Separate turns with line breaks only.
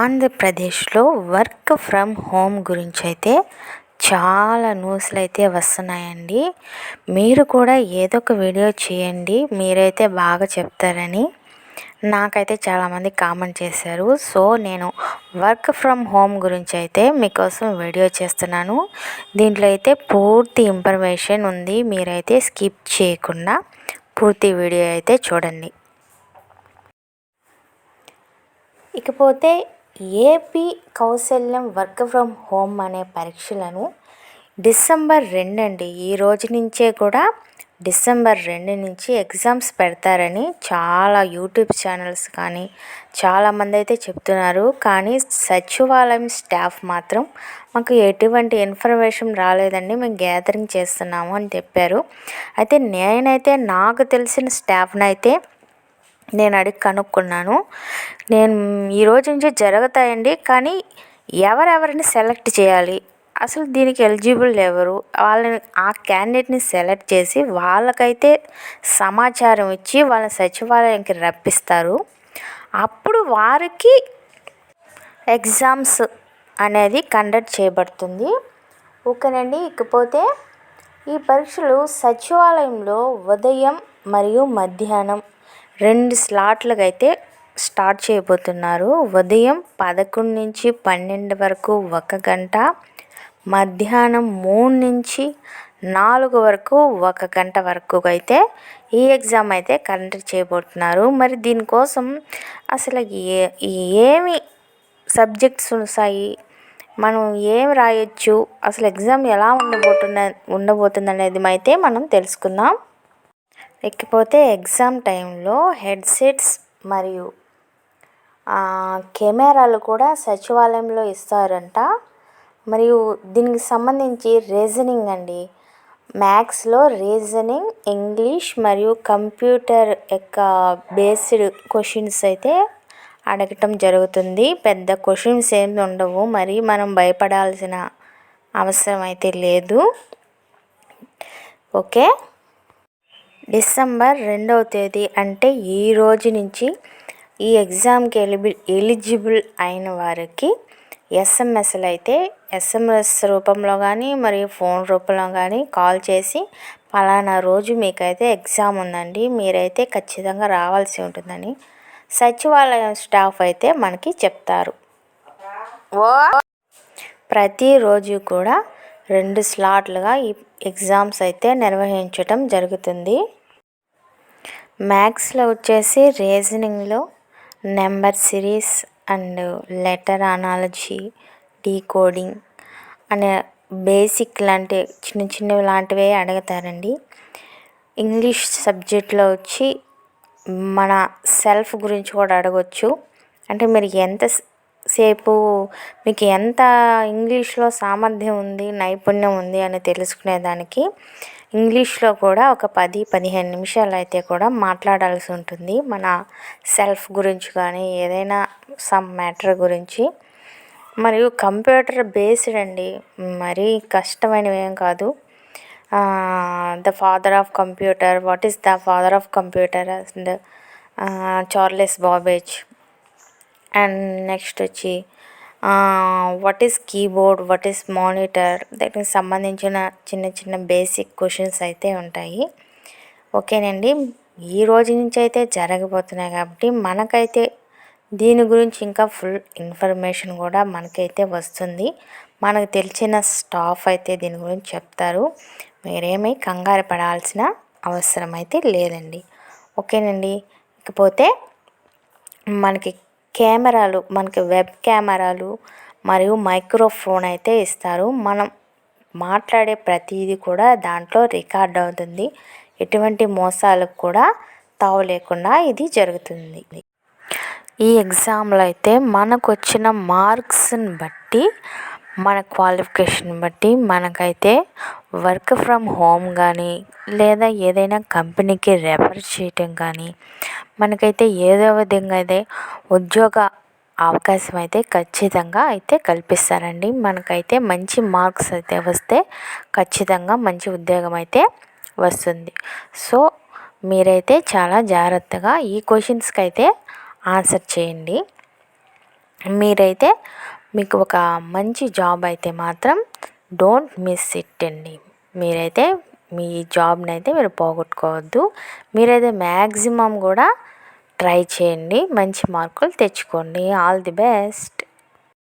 ఆంధ్రప్రదేశ్లో work from home గురించి అయితే చాలా న్యూస్లు అయితే వస్తున్నాయండి. మీరు కూడా ఏదో ఒక వీడియో చేయండి మీరైతే బాగా చెప్తారని నాకైతే చాలామంది కామెంట్ చేశారు. సో నేను వర్క్ ఫ్రమ్ హోమ్ గురించి అయితే మీకోసం వీడియో చేస్తున్నాను. దీంట్లో అయితే పూర్తి ఇన్ఫర్మేషన్ ఉంది మీరైతే స్కిప్ చేయకుండా పూర్తి వీడియో అయితే చూడండి. ఇకపోతే AP Kaushalyam work from home అనే పరీక్షలను డిసెంబర్ రెండు అండి. ఈ రోజు నుంచే కూడా డిసెంబర్ రెండు నుంచి ఎగ్జామ్స్ పెడతారని చాలా యూట్యూబ్ ఛానల్స్ కానీ చాలామంది అయితే చెప్తున్నారు. కానీ సచివాలయం స్టాఫ్ మాత్రం మాకు ఎటువంటి ఇన్ఫర్మేషన్ రాలేదండి. మేము గ్యాదరింగ్ చేస్తున్నాము అని చెప్పారు. అయితే నేనైతే నాకు తెలిసిన స్టాఫ్ని అయితే నేను అడిగి కనుక్కున్నాను. నేను ఈరోజు నుంచి జరుగుతాయండి కానీ ఎవరెవరిని సెలెక్ట్ చేయాలి? అసలు దీనికి ఎలిజిబుల్ ఎవరు? వాళ్ళని ఆ క్యాండిడేట్ని సెలెక్ట్ చేసి వాళ్ళకైతే సమాచారం ఇచ్చి వాళ్ళ సచివాలయానికి రప్పిస్తారు. అప్పుడు వారికి ఎగ్జామ్స్ అనేది కండక్ట్ చేయబడుతుంది. ఓకేనండి ఇకపోతే ఈ పరీక్షలు సచివాలయంలో ఉదయం మరియు మధ్యాహ్నం రెండు స్లాట్లుగా అయితే స్టార్ట్ చేయబోతున్నారు. ఉదయం పదకొండు నుంచి పన్నెండు వరకు ఒక గంట మధ్యాహ్నం మూడు నుంచి నాలుగు వరకు ఒక గంట వరకు అయితే ఈ ఎగ్జామ్ అయితే కండక్ట్ చేయబోతున్నారు. మరి దీనికోసం అసలు ఏ ఏమి సబ్జెక్ట్స్ ఉంటాయి మనం ఏం రాయొచ్చు? అసలు ఎగ్జామ్ ఎలా ఉండబోతున్న ఉండబోతుంది అనేది అయితే మనం తెలుసుకుందాం. ఎక్కిపోతే ఎగ్జామ్ టైంలో హెడ్సెట్స్ మరియు కెమెరాలు కూడా సచివాలయంలో ఇస్తారంట. మరియు దీనికి సంబంధించి రీజనింగ్ అండి. మ్యాథ్స్లో రీజనింగ్ ఇంగ్లీష్ మరియు కంప్యూటర్ యొక్క బేస్డ్ క్వశ్చన్స్ అయితే అడగటం జరుగుతుంది. పెద్ద క్వశ్చన్స్ ఏమి ఉండవు. మరి మనం భయపడాల్సిన అవసరం అయితే లేదు. ఓకే? డిసెంబర్ రెండవ తేదీ అంటే ఈ రోజు నుంచి ఈ ఎగ్జామ్కి ఎలిబి ఎలిజిబుల్ అయిన వారికి ఎస్ఎంఎస్లు అయితే ఎస్ఎంఎస్ రూపంలో కానీ మరియు ఫోన్ రూపంలో కానీ కాల్ చేసి ఫలానా రోజు మీకైతే ఎగ్జామ్ ఉందండి మీరైతే ఖచ్చితంగా రావాల్సి ఉంటుందని సచివాలయం స్టాఫ్ అయితే మనకి చెప్తారు. ఓ ప్రతిరోజు కూడా రెండు స్లాట్లుగా ఈ ఎగ్జామ్స్ అయితే నిర్వహించటం జరుగుతుంది. మ్యాథ్స్లో వచ్చేసి రీజనింగ్లో number series and letter analogy decoding అనే బేసిక్ లాంటి చిన్న చిన్నవి లాంటివే అడుగుతారండి. ఇంగ్లీష్ సబ్జెక్ట్లో వచ్చి మన సెల్ఫ్ గురించి కూడా అడగవచ్చు అంటే మీరు ఎంత సేపు మీకు ఎంత ఇంగ్లీష్లో సామర్థ్యం ఉంది నైపుణ్యం ఉంది అని తెలుసుకునేదానికి ఇంగ్లీష్లో కూడా ఒక పది పదిహేను నిమిషాలు అయితే కూడా మాట్లాడాల్సి ఉంటుంది. మన సెల్ఫ్ గురించి కానీ ఏదైనా సమ్ మ్యాటర్ గురించి. మరియు కంప్యూటర్ బేస్డ్ అండి. మరీ కష్టమైనవి ఏం కాదు. The father of computer what is the father of computer and Charles Babbage and next వచ్చి what is keyboard what is monitor దానికి సంబంధించిన చిన్న చిన్న బేసిక్ క్వశ్చన్స్ అయితే ఉంటాయి. ఓకేనండి? ఈ రోజు నుంచి అయితే జరగబోతున్నాయి కాబట్టి మనకైతే దీని గురించి ఇంకా ఫుల్ ఇన్ఫర్మేషన్ కూడా మనకైతే వస్తుంది. మనకు తెలిసిన స్టాఫ్ అయితే దీని గురించి చెప్తారు. మీరేమీ కంగారు పడాల్సిన అవసరం అయితే లేదండి. ఓకేనండి? ఇకపోతే మనకి కెమెరాలు మనకి వెబ్ కెమెరాలు మరియు మైక్రోఫోన్ అయితే ఇస్తారు. మనం మాట్లాడే ప్రతిదీ కూడా దాంట్లో రికార్డ్ అవుతుంది. ఎటువంటి మోసాలకు కూడా తావు లేకుండా ఇది జరుగుతుంది. ఈ ఎగ్జామ్లో అయితే మనకు వచ్చిన మార్క్స్ని బట్టి మన క్వాలిఫికేషన్ బట్టి మనకైతే వర్క్ ఫ్రమ్ హోమ్ కానీ లేదా ఏదైనా కంపెనీకి రెఫర్ చేయటం కానీ మనకైతే ఏదో విధంగా అయితే ఉద్యోగ అవకాశం అయితే ఖచ్చితంగా అయితే కల్పిస్తారండి. మనకైతే మంచి మార్క్స్ అయితే వస్తే ఖచ్చితంగా మంచి ఉద్యోగం అయితే వస్తుంది. సో మీరైతే చాలా జాగ్రత్తగా ఈ క్వశ్చన్స్కి అయితే ఆన్సర్ చేయండి. మీరైతే మీకు ఒక మంచి జాబ్ అయితే మాత్రం డోంట్ మిస్ ఇట్ అండి మీరైతే మీ జాబ్ని అయితే మీరు పోగొట్టుకోవద్దు. మీరైతే మ్యాక్సిమం కూడా ట్రై చేయండి. మంచి మార్కులు తెచ్చుకోండి. All the best